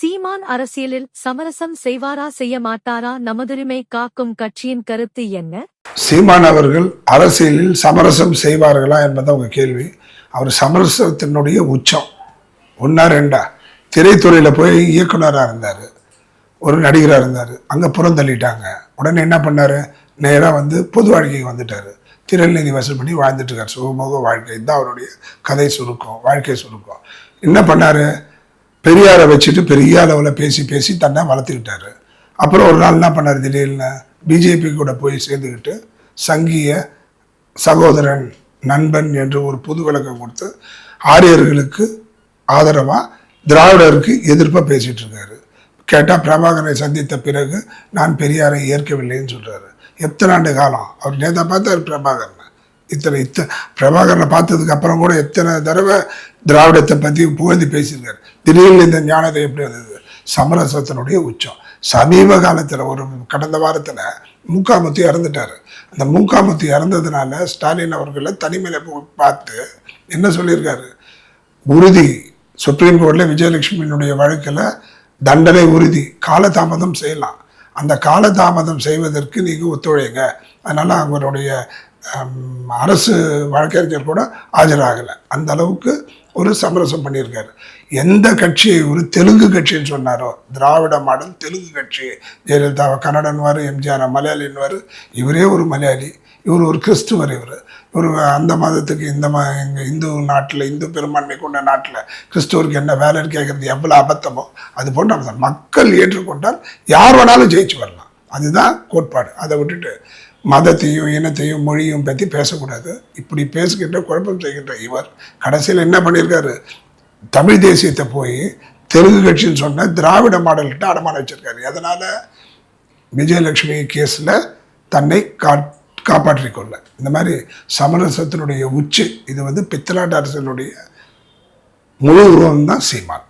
சீமான் அரசியலில் சமரசம் செய்வாரா செய்ய மாட்டாரா நமதுரிமை காக்கும் கட்சியின் கருத்து என்ன? சீமான் அவர்கள் அரசியலில் சமரசம் செய்வார்களா என்பது அவங்க கேள்வி. அவர் சமரசத்தினுடைய உச்சம். ஒன்றா ரெண்டா? திரைத்துறையில் போய் இயக்குனராக இருந்தார். ஒரு நடிகராக இருந்தார். அங்கே புறந்தள்ளிட்டாங்க. உடனே என்ன பண்ணார்? நேராக வந்து பொது வாழ்க்கைக்கு வந்துட்டார். திருநெல்வேலி வசூல் பண்ணி வாழ்ந்துட்டு இருக்கார். சுகமுக வாழ்க்கை. இதுதான் அவருடைய கதை சுருக்கம் வாழ்க்கை சுருக்கம். என்ன பண்ணார்? பெரியாரை வச்சுட்டு பெரிய அளவில் பேசி பேசி தன்னை வளர்த்துக்கிட்டாரு. அப்புறம் ஒரு நாள் என்ன பண்ணார் திடீர்னு? பிஜேபி கூட போய் சேர்ந்துக்கிட்டு சங்கிய சகோதரன் நண்பன் என்று ஒரு புது விளக்கம் கொடுத்து ஆரியர்களுக்கு ஆதரவாக திராவிடருக்கு எதிர்ப்பாக பேசிகிட்டு இருக்காரு. கேட்டால் பிரபாகரை சந்தித்த பிறகு நான் பெரியாரை ஏற்கவில்லைன்னு சொல்கிறாரு எத்தனை ஆண்டு காலம்? அவர் நேதா பார்த்தார் பிரபாகரனை. இத்தனை இத்த பிரபாகரனை பார்த்ததுக்கு அப்புறம் கூட எத்தனை தடவை திராவிடத்தை பற்றி புகழ்ந்து பேசியிருக்காரு. திடீர்னு இந்த ஞானத்தை எப்படி வந்தது? சமரசத்தினுடைய உச்சம். சமீப காலத்தில் ஒரு கடந்த வாரத்தில் மூக்காமுத்தி இறந்துட்டார். அந்த மூக்காமுத்தி இறந்ததுனால ஸ்டாலின் அவர்களை தனிமையில பார்த்து என்ன சொல்லியிருக்காரு? உறுதி. சுப்ரீம் கோர்ட்டில் விஜயலட்சுமியினுடைய வழக்கில் தண்டனை உறுதி. காலதாமதம் செய்யலாம். அந்த காலதாமதம் செய்வதற்கு நீங்கள் ஒத்துழைங்க. அதனால் அவங்களுடைய அரசு வழக்கறிஞர் கூட ஆஜராகலை. அந்த அளவுக்கு ஒரு சமரசம் பண்ணியிருக்காரு. எந்த கட்சியை ஒரு தெலுங்கு கட்சின்னு சொன்னாரோ திராவிட மாடல் தெலுங்கு கட்சி ஜெயலலிதாவை கன்னடன்வார் எம்ஜிஆர் மலையாளின்வார் இவரே ஒரு மலையாளி இவர் ஒரு கிறிஸ்துவர் இவர். இவர் அந்த மதத்துக்கு இந்த ம எங்கள் இந்து நாட்டில் இந்து பெரும்பான்மை கொண்ட நாட்டில் கிறிஸ்துவருக்கு என்ன வேலைன்னு கேட்குறது எவ்வளோ அபத்தமோ அது போன்ற மக்கள் ஏற்றுக்கொண்டால் யார் வேணாலும் ஜெயிச்சு வரலாம். அதுதான் கோட்பாடு. அதை விட்டுட்டு மதத்தையும் இனத்தையும் மொழியும் பற்றி பேசக்கூடாது. இப்படி பேசுகின்ற குழப்பம் செய்கின்ற இவர் கடைசியில் என்ன பண்ணியிருக்காரு? தமிழ் தேசியத்தை போய் தெலுங்கு கட்சின்னு சொன்ன திராவிட மாடல்கிட்ட அடமான வச்சிருக்காரு. அதனால் விஜயலட்சுமி கேஸில் தன்னை கா காப்பாற்றிக்கொள்ள இந்த மாதிரி சமரசத்தினுடைய உச்சி இது வந்து பித்தலாட்டு அரசினுடைய முழு உருவம் தான் சீமான்.